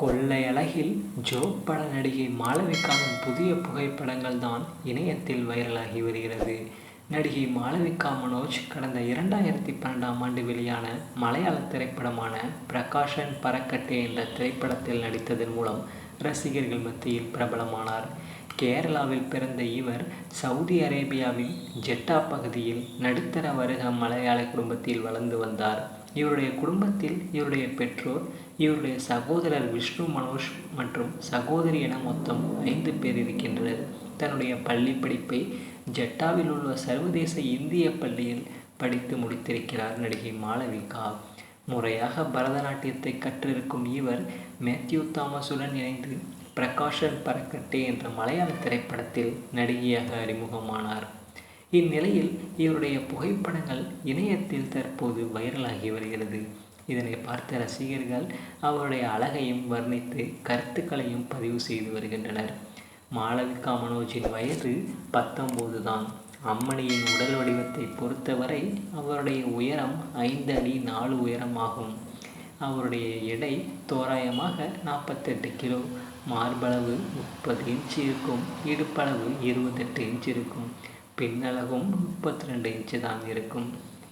கொள்ளை அழகில் ஜோ பட நடிகை மாளவிகாவின் புதிய புகைப்படங்கள் தான் இணையத்தில் வைரலாகி வருகிறது. நடிகை மாளவிகா மனோஜ் கடந்த இரண்டாயிரத்தி பன்னெண்டாம் ஆண்டு வெளியான மலையாள திரைப்படமான பிரகாஷன் பறக்கட்டே என்ற திரைப்படத்தில் நடித்ததன் மூலம் ரசிகர்கள் மத்தியில் பிரபலமானார். கேரளாவில் பிறந்த இவர் சவுதி அரேபியாவின் ஜெட்டா பகுதியில் நடுத்தர வருக மலையாள குடும்பத்தில் வளர்ந்து வந்தார். இவருடைய குடும்பத்தில் இவருடைய பெற்றோர் இவருடைய சகோதரர் விஷ்ணு மனோஜ் மற்றும் சகோதரி என மொத்தம் ஐந்து பேர் இருக்கின்றனர். தன்னுடைய பள்ளி படிப்பை ஜெட்டாவில் உள்ள சர்வதேச இந்திய பள்ளியில் படித்து முடித்திருக்கிறார் நடிகை மாளவிகா. முறையாக பரதநாட்டியத்தை கற்றிருக்கும் இவர் மேத்யூ தாமஸுடன் இணைந்து பிரகாஷன் பறக்கட்டே என்ற மலையாள திரைப்படத்தில் நடிகையாக அறிமுகமானார். இந்நிலையில் இவருடைய புகைப்படங்கள் இணையத்தில் தற்போது வைரலாகி வருகிறது. இதனை பார்த்த ரசிகர்கள் அவருடைய அழகையும் வர்ணித்து கருத்துக்களையும் பதிவு செய்து வருகின்றனர். மாளவிகா மனோஜின் வயது பத்தொம்போது தான். அம்மணியின் உடல் வடிவத்தை பொறுத்தவரை அவருடைய உயரம் ஐந்து அடி நாலு உயரம் ஆகும் அவருடைய எடை தோராயமாக நாற்பத்தெட்டு கிலோ. மார்பளவு முப்பது இன்ச் இருக்கும். இடுப்பளவு இருபத்தெட்டு இன்ச் இருக்கும். பின்னழகும் முப்பத்தி ரெண்டு இன்ச்சு தான் இருக்கும்.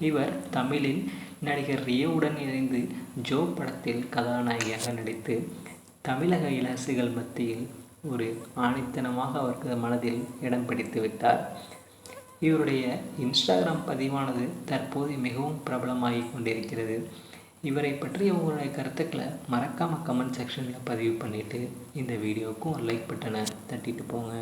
இவர் தமிழில் நடிகர் ரியோவுடன் இணைந்து ஜோ படத்தில் கதாநாயகியாக நடித்து தமிழக இளசுகள் மத்தியில் ஒரு ஆணித்தனமாக அவருக்கு மனதில் இடம் பிடித்து விட்டார். இவருடைய இன்ஸ்டாகிராம் பதிவானது தற்போது மிகவும் பிரபலமாகி கொண்டிருக்கிறது. இவரை பற்றி உங்களுடைய கருத்துக்களை மறக்காமல் கமெண்ட் செக்ஷனில் பதிவு பண்ணிவிட்டு இந்த வீடியோவுக்கும் ஒரு லைக் பட்டனை தட்டிட்டு போங்க.